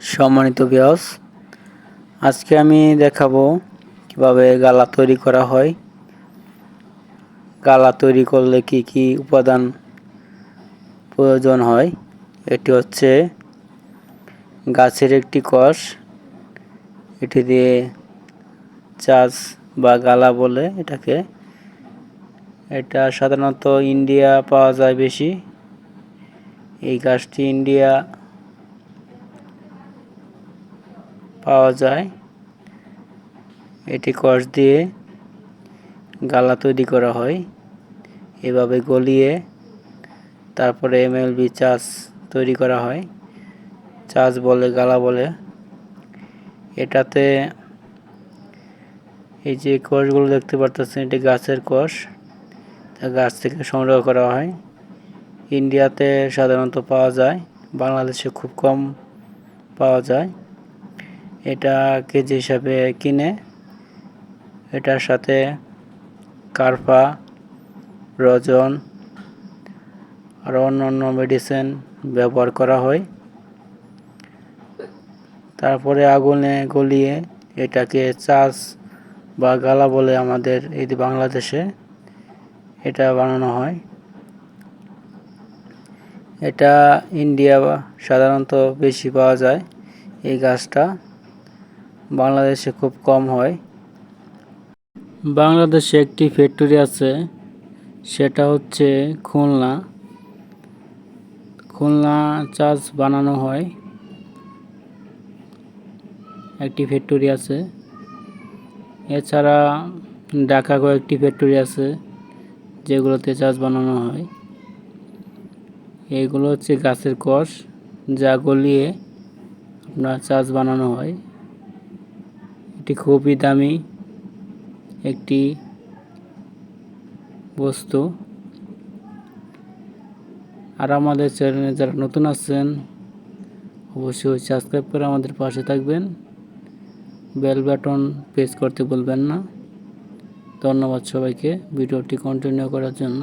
সম্মানিত বিয়স আজকে আমি দেখাবো কীভাবে গালা তৈরি করা হয়। গালা তৈরি করলে কি কি উপাদান প্রয়োজন হয়, এটি হচ্ছে গাছের একটি কষ, এটি দিয়ে চাষ বা গালা বলে এটাকে। এটা সাধারণত ইন্ডিয়া পাওয়া যায় বেশি। এই গাছটি ইন্ডিয়া পাওয়া যায়। এটি কষ দিয়ে গালা তৈরি করা হয়। এভাবে গলিয়ে তারপরে এমএলবি চাষ তৈরি করা হয়। চাষ বলে গালা বলে। এটাতে এই যে কষগুলো দেখতে পারতেছেন, এটি গাছের কষ। গাছ থেকে সংগ্রহ করা হয়। ইন্ডিয়াতে সাধারণত পাওয়া যায়, বাংলাদেশে খুব কম পাওয়া যায়। এটা কেজি হিসাবে কিনে, এটার সাথে কার্পা, রজন, আর অন্য অন্য মেডিসিন ব্যবহার করা হয়। তারপরে আগুনে গলিয়ে এটাকে চাষ বা গালা বলে আমাদের এই বাংলাদেশে এটা বানানো হয়। এটা ইন্ডিয়া সাধারণত বেশি পাওয়া যায় এই গাছটা। বাংলাদেশে খুব কম হয়। বাংলাদেশে একটি ফ্যাক্টরি আছে, সেটা হচ্ছে খুলনা। খুলনা চার্জ বানানো হয়। একটি ফ্যাক্টরি আছে। এছাড়া ঢাকা কয়েকটি ফ্যাক্টরি আছে, যেগুলোতে চাষ বানানো হয়। এইগুলো হচ্ছে গাছের কষ, যা গলিয়ে আপনার চাষ বানানো হয়। এটি খুবই দামি একটি বস্তু। আর আমাদের চ্যানেলে যারা নতুন আছেন অবশ্যই সাবস্ক্রাইব করে আমাদের পাশে থাকবেন। বেল বাটন প্রেস করতে বলবেন না। ধন্যবাদ সবাইকে ভিডিওটি কন্টিনিউ করার জন্য।